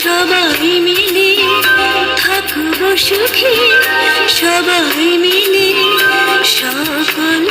সবাই মিলে থাকব সুখী সবাই মিলে সকল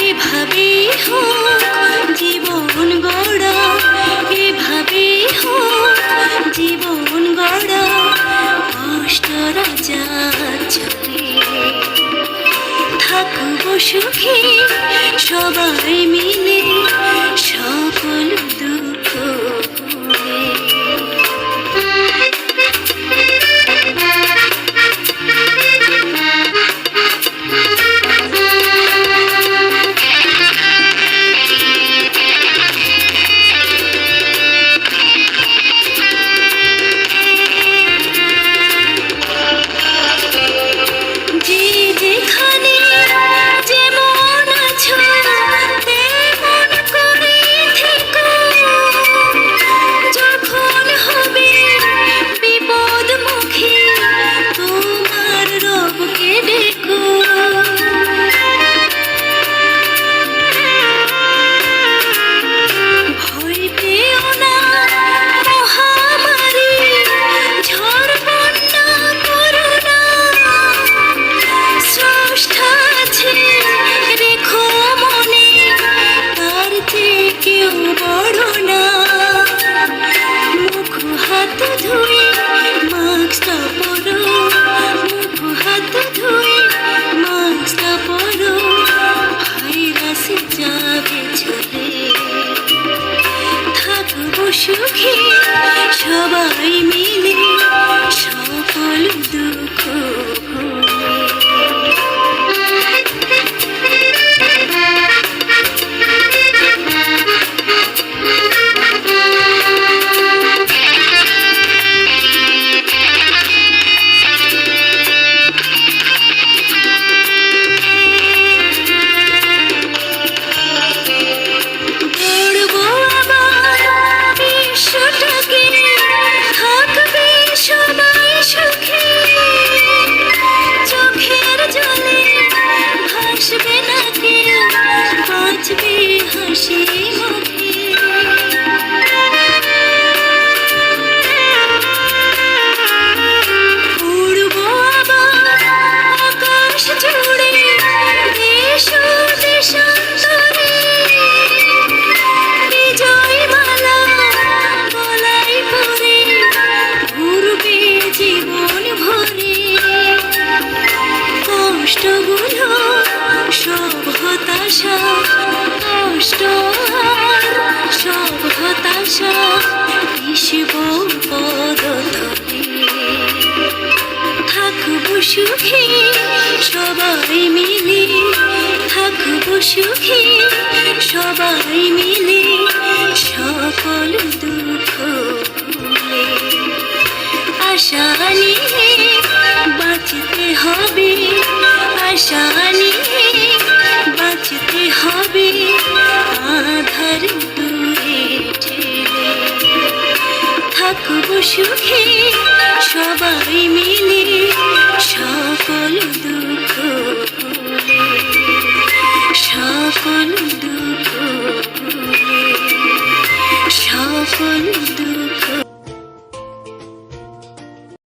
এভাবেই হোক জীবন এভাবেই হোক জীবন থাকব সুখী সবাই মিলে আশা কষ্ট সব হতাশা মিলে। সবাই মিলে। সকল দুঃখ আশা নিয়ে বাঁচতে হবে আশা সুখে সবাই